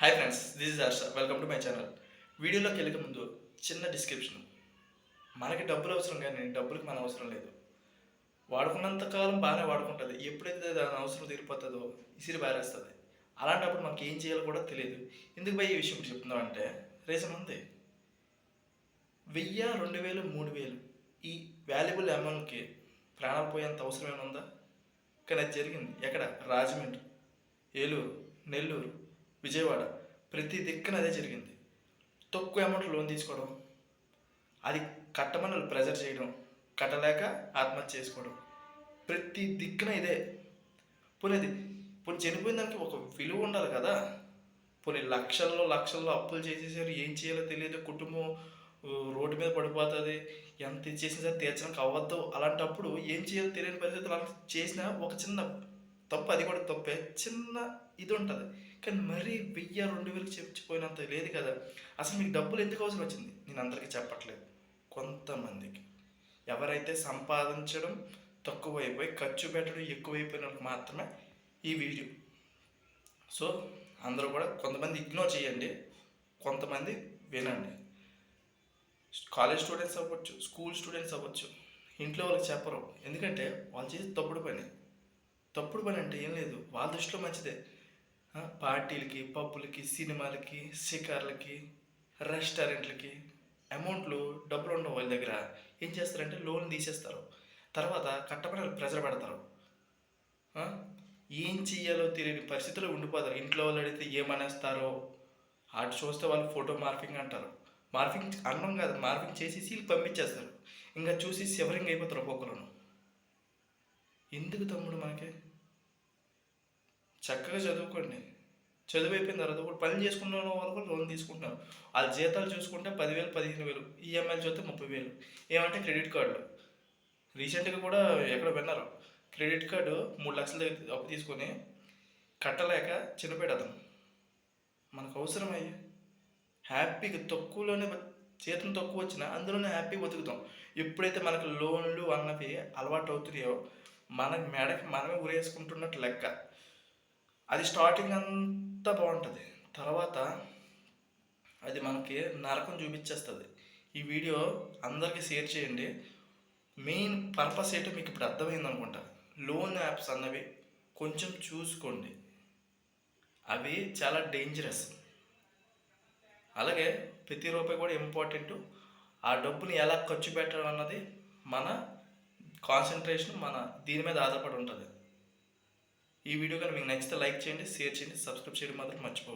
Hi friends this is Harsha welcome to my channel వీడియోలోకి వెళ్ళక ముందు చిన్న డిస్క్రిప్షన్ మనకి డబ్బులు అవసరం కానీ డబ్బులకు మన అవసరం లేదు. వాడుకున్నంత కాలం బాగానే వాడుకుంటుంది. ఎప్పుడైతే దాని అవసరం తీరిపోతుందో ఇసిరి బారేస్తుంది అలాంటప్పుడు మనకి ఏం చేయాలో కూడా తెలియదు. ఎందుకు పోయి ఈ విషయం ఇప్పుడు చెప్తున్నామంటే రీజన్ ఉంది. వెయ్యి రెండు వేలు మూడు వేలు ఈ వాల్యుబుల్ అమౌంట్కి ప్రాణాలు పోయేంత అవసరం ఏమైనా ఉందా? కానీ అది జరిగింది. ఎక్కడ? రాజమండ్రి. ఏలూరు నెల్లూరు. విజయవాడ ప్రతి దిక్కున అదే జరిగింది. తక్కువ అమౌంట్ లోన్ తీసుకోవడం అది కట్టమని వాళ్ళు ప్రెజర్ చేయడం కట్టలేక ఆత్మహత్య చేసుకోవడం ప్రతి దిక్కున ఇదే. పోనీ అది పోనీ చనిపోయిన దానికి ఒక విలువ ఉండాలి కదా. పోనీ లక్షల్లో లక్షల్లో అప్పులు చేసేసారు ఏం చేయాలో తెలియదు కుటుంబం రోడ్డు మీద పడిపోతుంది ఎంత చేసినా సరే తీర్చడానికి అవ్వద్దు. అలాంటప్పుడు ఏం చేయాలో తెలియని పరిస్థితులు అలా చేసినా ఒక చిన్న తప్పు అది కూడా తప్పే. చిన్న ఇది ఉంటుంది. కానీ మరీ వెయ్యి రెండు వేలకు చెప్పిపోయినంత లేదు కదా. అసలు మీకు డబ్బులు ఎందుకు అవసరం వచ్చింది? నేను అందరికీ చెప్పట్లేదు. కొంతమందికి. ఎవరైతే సంపాదించడం తక్కువైపోయి ఖర్చు పెట్టడం ఎక్కువైపోయిన వాళ్ళకి మాత్రమే ఈ వీడియో. సో అందరూ కూడా కొంతమంది ఇగ్నోర్ చేయండి. కొంతమంది వినండి. కాలేజ్ స్టూడెంట్స్ అవ్వచ్చు స్కూల్ స్టూడెంట్స్ అవ్వచ్చు ఇంట్లో వాళ్ళకి చెప్పరు. ఎందుకంటే వాళ్ళు చేసి తప్పుడు పని. తప్పుడు పని అంటే ఏం లేదు. వాళ్ళ దృష్టిలో మంచిదే. పార్టీలకి పప్పులకి సినిమాలకి షికార్లకి రెస్టారెంట్లకి అమౌంట్లు డబ్బులు ఉండవు వాళ్ళ దగ్గర. ఏం చేస్తారంటే లోన్ తీసేస్తారు. తర్వాత కట్టబడాలి ప్రెజర్ పెడతారు. ఏం చెయ్యాలో తెలియని పరిస్థితుల్లో ఉండిపోతారు. ఇంట్లో వాళ్ళు అడిగితే ఏమనేస్తారో అటు చూస్తే వాళ్ళు ఫోటో మార్ఫింగ్ అంటారు. మార్ఫింగ్ అన్నం కాదు మార్ఫింగ్ చేసి వీళ్ళు పంపించేస్తారు. ఇంకా చూసి శివరింగ్ అయిపోతారు ఒక్కొక్కరు ఎందుకు తమ్ముడు మనకి? చక్కగా చదువుకోండి. చదువు అయిపోయిన తర్వాత ఇప్పుడు పని చేసుకున్న వరకు లోన్ తీసుకుంటున్నారు. వాళ్ళ జీతాలు చూసుకుంటే పదివేలు పదిహేను వేలు ఈఎంఐలు చూస్తే ముప్పై వేలు. ఏమంటే క్రెడిట్ కార్డు. రీసెంట్గా కూడా ఎక్కడ విన్నారు. క్రెడిట్ కార్డు మూడు లక్షల అప్పు తీసుకొని కట్టలేక చిన్నపేట అతను. మనకు అవసరమయ్యే హ్యాపీగా తక్కువలోనే జీతం తక్కువ వచ్చినా అందులోనే హ్యాపీ బతుకుతాం. ఎప్పుడైతే మనకు లోన్లు అన్నవి అలవాటు అవుతున్నాయో మన మెడకి మనమే ఉరేసుకుంటున్నట్టు లెక్క. అది స్టార్టింగ్ అంతా బాగుంటుంది. తర్వాత అది మనకి నరకం చూపించేస్తుంది. ఈ వీడియో అందరికీ షేర్ చేయండి. మెయిన్ పర్పస్ ఏంటో మీకు ఇప్పుడు అర్థమైంది అనుకుంటా. లోన్ యాప్స్ అన్నవి కొంచెం చూసుకోండి. అవి చాలా డేంజరస్ అలాగే ప్రతి రూపాయి కూడా ఇంపార్టెంట్ ఆ డబ్బుని ఎలా ఖర్చు పెట్టడం అన్నది మన కాన్సన్ట్రేషన్ మన దీని మీద ఆధారపడి ఉంటుంది. ఈ వీడియో కనుక మీకు నచ్చితే లైక్ చేయండి షేర్ చేయండి సబ్స్క్రైబ్ చేయడం మాత్రం మర్చిపోవద్దు.